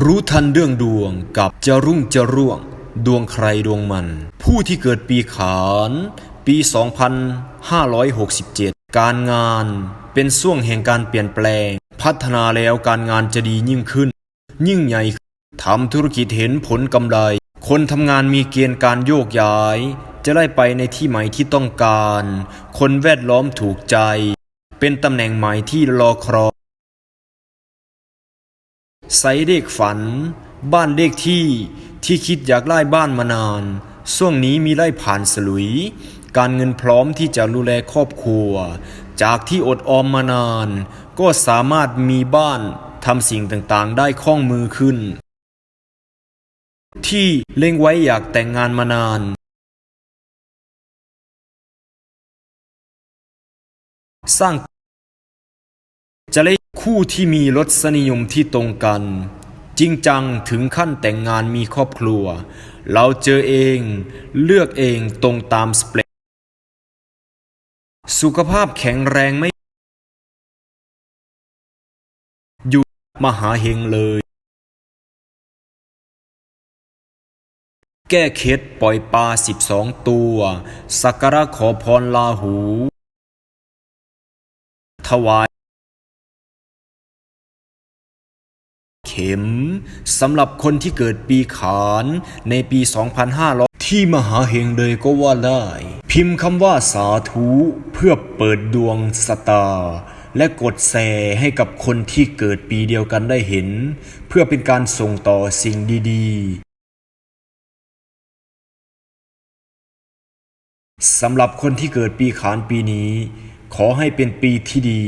รู้ทันเรื่องดวงกับจะรุ่งจะร่วง ดวงใครดวงมัน ผู้ที่เกิดปีขาน ปี 2567 การงานเป็นช่วงแห่งการเปลี่ยนแปลง พัฒนาแล้วการงานจะดียิ่งขึ้น ยิ่งใหญ่ทำธุรกิจเห็นผลกำไร คนทำงานมีเกณฑ์การโยกย้าย จะได้ไปในที่ใหม่ที่ต้องการ คนแวดล้อมถูกใจ เป็นตำแหน่งใหม่ที่รอครอ ใส่เลขฝัน บ้านเลขที่ที่คิดอยากไล่บ้านมานานช่วงนี้มีไล่ผ่านสลุย การเงินพร้อมที่จะดูแลครอบครัว จากที่อดออมมานาน ก็สามารถมีบ้านทำสิ่งต่างๆ ได้คล่องมือขึ้น ที่เล็งไว้อยากแต่งงานมานานสร้าง คู่ที่มีรสนิยมที่ตรงกัน จริงจังถึงขั้นแต่งงานมีครอบครัว เราเจอเองเลือกเองตรงตามสเปคสุขภาพแข็งแรงไม่ อยู่มหาเฮงเลย แก้เคล็ดปล่อยปลาสิบสองตัว สักการะขอพรลาหู ถวาย เข็มสำหรับคนที่เกิดปีขานในปี 2500 ที่มหาเฮงเลยก็ว่าได้ พิมพ์คำว่าสาธุเพื่อเปิดดวงสตาร์และกดแชร์ให้กับคนที่เกิดปีเดียวกันได้เห็น เพื่อเป็นการส่งต่อสิ่งดีๆสำหรับคนที่เกิดปีขานปีนี้ ขอให้เป็นปีที่ดี